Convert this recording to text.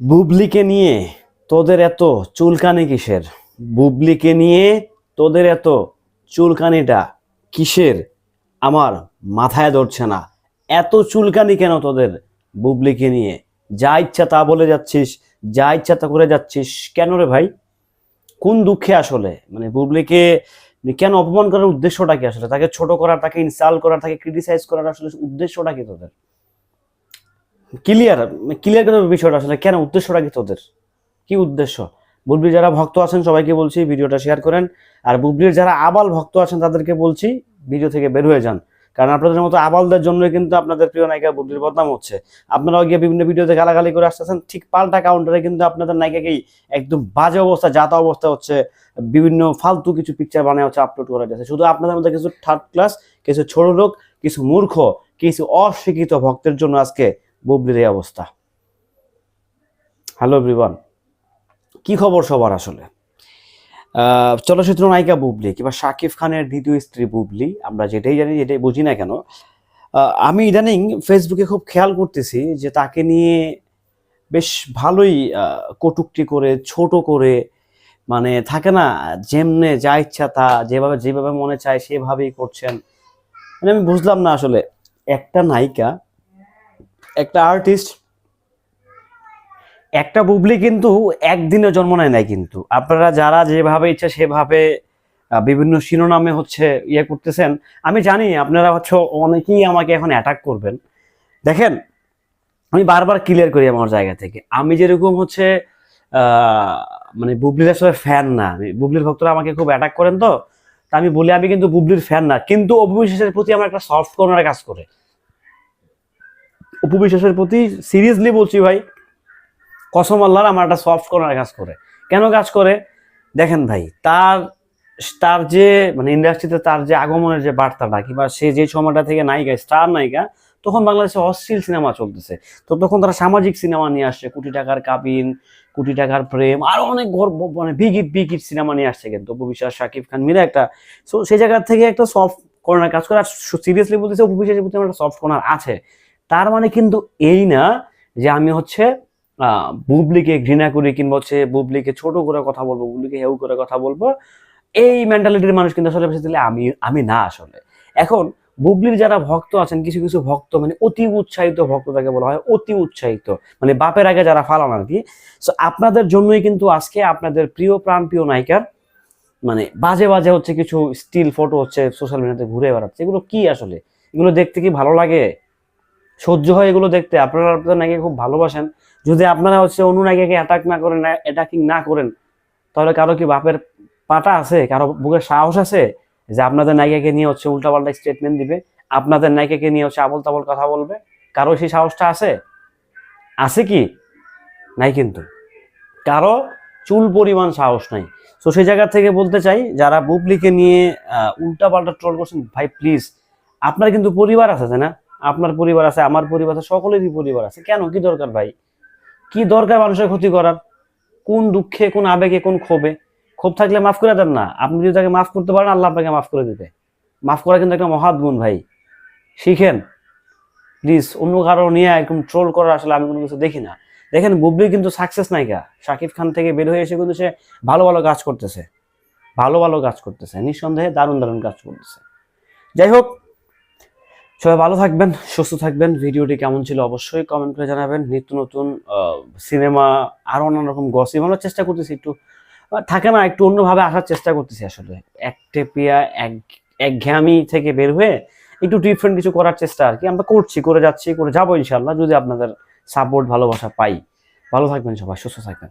বুবলিকে নিয়ে তোদের এত চুলকানি কিসের? বুবলিকে নিয়ে তোদের এত চুলকানিটা কিসের? আমার মাথায় ধরছে না। এত চুলকানি কেন তোদের বুবলিকে নিয়ে? যা ইচ্ছা তা বলে যাচ্ছিস, যা ইচ্ছা তা করে যাচ্ছিস। কেন রে ভাই? কোন দুঃখে আসলে? মানে বুবলিকে কেন অপমান করার উদ্দেশ্যটা কি আসলে? তাকে ছোট করার, তাকে ইনসাল করা তাকে ক্রিটিসাইজ করার আসলে উদ্দেশ্যটা কি তোদের? ক্লিয়ার ক্লিয়ার করে বিষয়টা আসলে কেন? উদ্দেশ্যটা কি তোদের? কি উদ্দেশ্য? বুবলির যারা ভক্ত আছেন, সবাইকে বলছি ভিডিওটা শেয়ার করেন। আর বুবলির যারা আবাল ভক্ত আছেন, তাদেরকে বলছি ভিডিও থেকে বের হয়ে যান। কারণ আপনাদের মতো আবালদের জন্য কিন্তু আপনাদের প্রিয় নায়িকা বুবলির বদনাম হচ্ছে। আপনারাও গিয়ে বিভিন্ন ভিডিওতে গালাগালি করে আসতেছেন, ঠিক পাল্টা কাউন্টারে কিন্তু আপনাদের নায়িকাকেই একদম বাজে অবস্থা যাতা অবস্থা হচ্ছে, বিভিন্ন ফালতু কিছু পিকচার বানায় হচ্ছে আপলোড করা যাচ্ছে। শুধু আপনাদের মধ্যে কিছু থার্ড ক্লাস কিছু ছোট লোক, কিছু মূর্খ, কিছু অশিক্ষিত ভক্তের জন্য আজকে বুবলির এই অবস্থা। হ্যালো এভরিওয়ান কি খবর সবার আসলে? চলচ্চিত্র নায়িকা বুবলি কিংবা শাকিব খানের দ্বিতীয় স্ত্রী বুবলি আমরা যেটাই জানি যেটাই বুঝি না কেন আমি ইদানিং ফেসবুকে খুব খেয়াল করতেছি যে তাকে নিয়ে বেশ ভালোই আহ, কটূক্তি করে ছোট করে মানে থাকে না যেমনে যা ইচ্ছা তা যেভাবে যেভাবে মনে চায় সেভাবেই করছেন। মানে আমি বুঝলাম না আসলে একটা নায়িকা একটা আর্টিস্ট একটা বুবলি কিন্তু একদিনে জন্ম নেয় নাই কিন্তু। আপনারা যারা যেভাবে ইচ্ছা সেভাবে বিভিন্ন শিরোনামে হচ্ছে ইয়ে করতেছেন, আমি জানি আপনারা হচ্ছে অনেকেই আমাকে এখন অ্যাটাক করবেন। দেখেন, আমি বারবার ক্লিয়ার করি আমার জায়গা থেকে। আমি যেরকম হচ্ছে মানে বুবলির আসলে ফ্যান না। আমি বুবলির ভক্তরা আমাকে খুব অ্যাটাক করেন তো। তা আমি বলি, আমি কিন্তু বুবলির ফ্যান না। কিন্তু অপবিশ্বাসের প্রতি আমার একটা সফট কর্নার কাজ করে। অপবিশ্বাসের প্রতি সিরিয়াসলি বলছি ভাই, কসম আল্লাহর আমার একটা সফট কর্নার কাজ করে। কেন কাজ করে? দেখেন ভাই, তার তার যে মানে ইন্ডাস্ট্রিতে তার যে আগমনের যে বার্তাটা, কিংবা সে যে সময়টা থেকে নায়িকা স্টার নায়িকা, তখন বাংলাদেশে অশ্লীল সিনেমা চলতেছে। তো তখন তারা সামাজিক সিনেমা নিয়ে আসছে, কোটি টাকার কাবিন, কোটি টাকার প্রেম, আরও অনেক গর্ব মানে বিগিট বিগিট সিনেমা নিয়ে আসছে কিন্তু। অপবিশ্বাস শাকিব খান মিলে একটা সো সেই জায়গা থেকে একটা সফট কর্নার কাজ করে। আর সিরিয়াসলি বলতেছে অপবিশ্বাসের প্রতি আমার একটা সফট কর্নার আছে। তার মানে কিন্তু এই না যে আমি হচ্ছে বুবলিকে ঘৃণা করি কিংবা হচ্ছে বুবলিকে ছোট করে কথা বলব, বুবলিকে হেউ করে কথা বলব, এই মেন্টালিটির মানুষ কিন্তু আসলে বেসিক্যালি আমি আমি না আসলে। এখন বুবলির যারা ভক্ত আছেন, কিছু কিছু ভক্ত মানে অতি উৎসাহিত ভক্ত তাকে বলা হয়, অতি উৎসাহিত। মানে বাপের আগে যারা ফালান আর কি। সো আপনাদের জন্যই কিন্তু আজকে আপনাদের প্রিয় প্রাণ, প্রিয় নায়িকার মানে বাজে বাজে হচ্ছে কিছু স্টিল ফটো হচ্ছে সোশ্যাল মিডিয়াতে ঘুরে বেড়াচ্ছে। এগুলো কি আসলে? এগুলো দেখতে কি ভালো লাগে? সহ্য হয় এগুলো দেখতে। আপনারা আপনাদের নায়িকা খুব ভালোবাসেন। যদি আপনারা হচ্ছে অন্য নায়িকাকে অ্যাটাক না করেন অ্যাটাকিং না করেন, তাহলে কারও কি বাপের পাটা আছে? কারও বুকের সাহস আছে যে আপনাদের নায়িকাকে নিয়ে হচ্ছে উল্টাপাল্টা স্টেটমেন্ট দিবে? আপনাদের নায়িকাকে নিয়ে হচ্ছে আবল তাবল কথা বলবে? কারও সেই সাহসটা আছে? আছে কি? নাই কিন্তু। কারও চুল পরিমাণ সাহস নাই। তো সেই জায়গা থেকে বলতে চাই, যারা বুবলিকে নিয়ে উল্টা পাল্টা ট্রল করছেন, ভাই প্লিজ আপনার কিন্তু পরিবার আছে, তাই না? আপনার পরিবার আছে, আমার পরিবার আছে, সকলেরই পরিবার আছে। কেন? কি দরকার ভাই? কি দরকার মানুষের ক্ষতি করার? কোন দুঃখে, কোন আবেগে, কোন ক্ষোভে? ক্ষোভ থাকলে মাফ করে দেন না। আপনি যদি তাকে মাফ করতে পারেন, আল্লাহ আপনাকে মাফ করে দিবে। মাফ করা কিন্তু একটা মহাৎ গুণ ভাই। শিখেন। প্লিজ, অন্য কারও নিয়ে একদম ট্রোল করার আসলে আমি কোনো কিছু দেখি না। দেখেন, বুবলি কিন্তু সাকসেস নায়িকা শাকিব খান থেকে বের হয়ে এসে কিন্তু সে ভালো ভালো কাজ করতেছে। ভালো ভালো কাজ করতেছে। নিঃসন্দেহে দারুণ দারুণ কাজ করতেছে। যাই হোক সবাই ভালো থাকবেন, সুস্থ থাকবেন। ভিডিওটি কেমন ছিল অবশ্যই কমেন্ট করে জানাবেন। নিত্য নতুন সিনেমা আরও নানা রকম গসিপ আমরা চেষ্টা করতেছি একটু থাকে না, একটু অন্যভাবে আসার চেষ্টা করতেছি আসলে। এক একটেপিয়া এক একঘেয়ামি থেকে বের হয়ে একটু ডিফারেন্ট কিছু করার চেষ্টা আর কি। আমরা করছি, করে যাচ্ছি, করে যাব ইনশাল্লাহ যদি আপনাদের সাপোর্ট ভালোবাসা পাই। ভালো থাকবেন সবাই, সুস্থ থাকবেন।